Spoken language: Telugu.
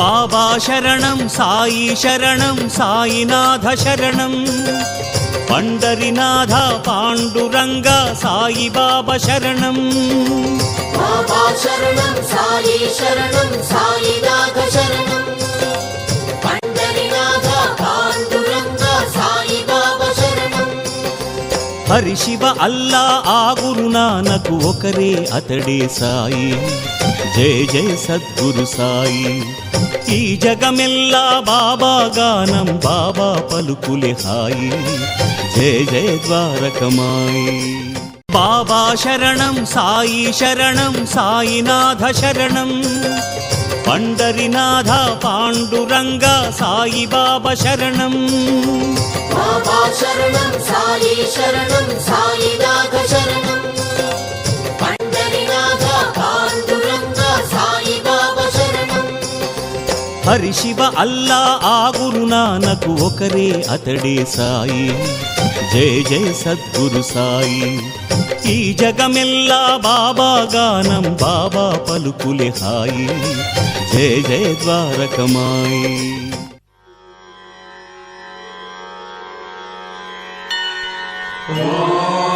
బాబా శరణం సాయి శరణం సాయినాథ శరణం. పండరినాథ పాండురంగ సాయి బాబా శరణం. బాబా శరణం సాయి శరణం సాయి హరిశివ అల్లా ఆ గురునానకు ఒకరే అతడే సాయి. జయ జయ సద్గురు సాయి. ఈ జగమెల్లా బాబా గానం బాబా పలుకులే హాయి. జయ జయ ద్వారకమాయి. బాబా శరణం సాయి శరణం సాయినాథ శరణం. పండరినాథ పాండురంగ సాయి బాబా శరణం. బాబా శరణం సాయి శరణం సాయినాథ శరణం. పండరినాథ పాండురంగ శరణం. హరి శివ అల్లా ఆ గురునానకు ఒకరే అతడే సాయి. జయ జయ సద్గురు సాయి. ఈ జగమెల్లా బాబా గానం బాబా పలుకులే హాయి. జయ జయ ద్వారకమాయి. Oh